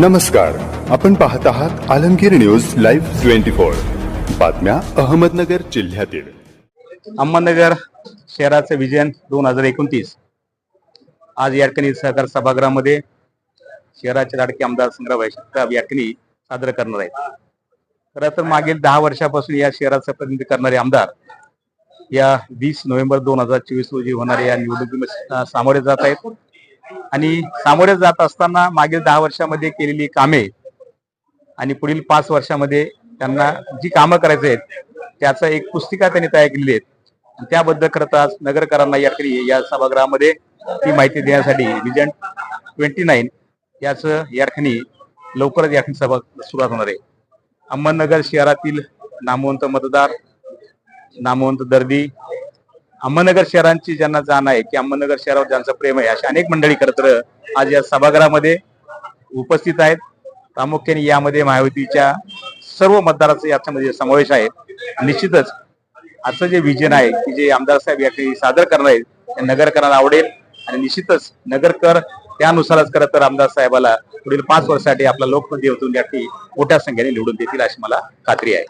नमस्कार. आपण पाहत आहात Alamgir news live twenty four. बातम्या अहमदनगर जिल्ह्यातील. अहमदनगर शहराचं विजन दोन हजार एकोणतीस. आज या ठिकाणी सहकार सभागृहामध्ये शहराचे लाडके आमदार संग्रह जगताप या ठिकाणी सादर करणार आहेत. खरं तर मागील दहा वर्षापासून या शहराचं प्रतिनिधित्व करणारे आमदार या वीस नोव्हेंबर दोन हजार चोवीस रोजी होणाऱ्या या निवडणुकीमध्ये सामोरे जात आहेत. आणि सामोरे जात असताना मागील दहा वर्षामध्ये केलेली कामे आणि पुढील पाच वर्षामध्ये त्यांना जी कामं करायची आहेत त्याचा एक पुस्तिका त्यांनी तयार केलेली आहेत. त्याबद्दल खरं तर आज नगरकरांना या ठिकाणी या सभागृहामध्ये ती माहिती देण्यासाठी विजन ट्वेंटी नाईन याचं या ठिकाणी लवकरच या ठिकाणी सभा सुरुवात होणार आहे. अहमदनगर शहरातील नामवंत मतदार नामवंत दर्दी अहमदनगर शहरांची ज्यांना जाण आहे की अहमदनगर शहरावर ज्यांचं प्रेम आहे अशा अनेक मंडळी खरं तर आज या सभागृहामध्ये उपस्थित आहेत. प्रामुख्याने यामध्ये महायुतीच्या सर्व मतदाराचा याच्यामध्ये समावेश आहे. निश्चितच आजचं जे विजन आहे की जे आमदार साहेब या सादर करणार आहेत ते नगरकरांना आवडेल. आणि निश्चितच नगरकर त्यानुसारच खरं तर आमदार साहेबाला पुढील पाच वर्षासाठी आपला लोकप्रतिनिधी होतून या मोठ्या संख्येने निवडून देतील अशी मला खात्री आहे.